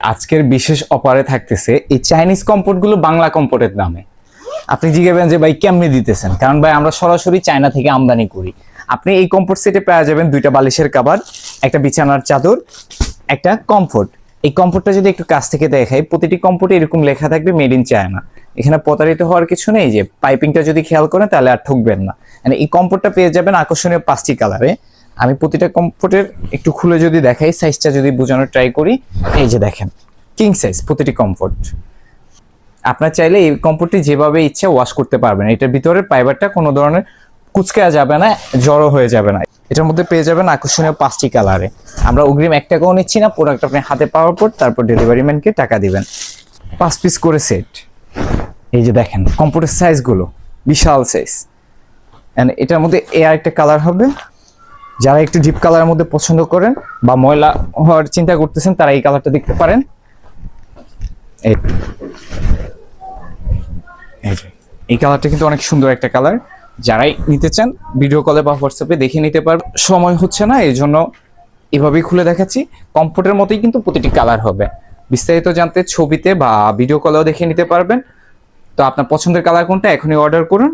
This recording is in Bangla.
আজকের বিশেষ অপারে থাকতেছে এই চাইনিজ কম্পোর্টগুলো বাংলা কম্পোর্টের দামে। আপনি জিজ্ঞাসা যে, ভাই, কেমনি দিতেছেন? কারণ, ভাই, আমরা সরাসরি চায়না থেকে আমদানি করি। আপনি এই কম্পোর্ট সেটে পেয়ে যাবেন দুইটা বালিশের কাবার একটা বিছানার চাদর, একটা কমফোর্ট এই কমফোর্টটা যদি একটু কাছ থেকে দেখাই, প্রতিটি কম্পোর্টে এরকম লেখা থাকবে মেড ইন চায়না এখানে প্রতারিত হওয়ার কিছু নেই যে পাইপিংটা যদি খেয়াল করেন, তাহলে আর ঠকবেন না। মানে এই কমফোর্টটা পেয়ে যাবেন আকর্ষণীয় পাঁচটি কালারে আমি প্রতিটা কমফোর্টের একটু খুলে যদি দেখাই সাইজটা যদি বোঝানোর ট্রাই করি, এই যে দেখেন কিং সাইজ প্রতিটি কমফোর্ট। আপনার চাইলে এই কম্পোর্টটি যেভাবে ইচ্ছা ওয়াশ করতে পারবেন। এটার ভিতরে ফাইবারটা কোনো ধরনের কুচকা যাবে না, জড়ো হয়ে যাবে না। এটার মধ্যে পেয়ে যাবেন আকর্ষণীয় পাঁচটি কালারে আমরা অগ্রিম এক টাকাও নিচ্ছি না প্রোডাক্ট আপনি হাতে পাওয়ার পর তারপর ডেলিভারি ম্যানকে টাকা দিবেন। পাঁচ পিস করে সেট এই যে দেখেন কম্পোর্টের সাইজগুলো বিশাল সাইজ অ্যান্ড এটার মধ্যে এ আরেকটা কালার হবে। যারা একটু ডিপ কালারের মধ্যে পছন্দ করেন বা ময়লা হওয়ার চিন্তা করতেছেন, তারা এই কালারটা দেখতে পারেন। এই কালারটা কিন্তু অনেক সুন্দর একটা কালার যারাই নিতে চান ভিডিও কলে বা হোয়াটসঅ্যাপে দেখে নিতে পার সময় হচ্ছে না এই জন্য এভাবেই খুলে দেখাচ্ছি। কম্পোর্টের মতোই কিন্তু প্রতিটি কালার হবে। বিস্তারিত জানতে ছবিতে বা ভিডিও কলেও দেখে নিতে পারবেন। তো আপনার পছন্দের কালার কোনটা, এখনই অর্ডার করুন।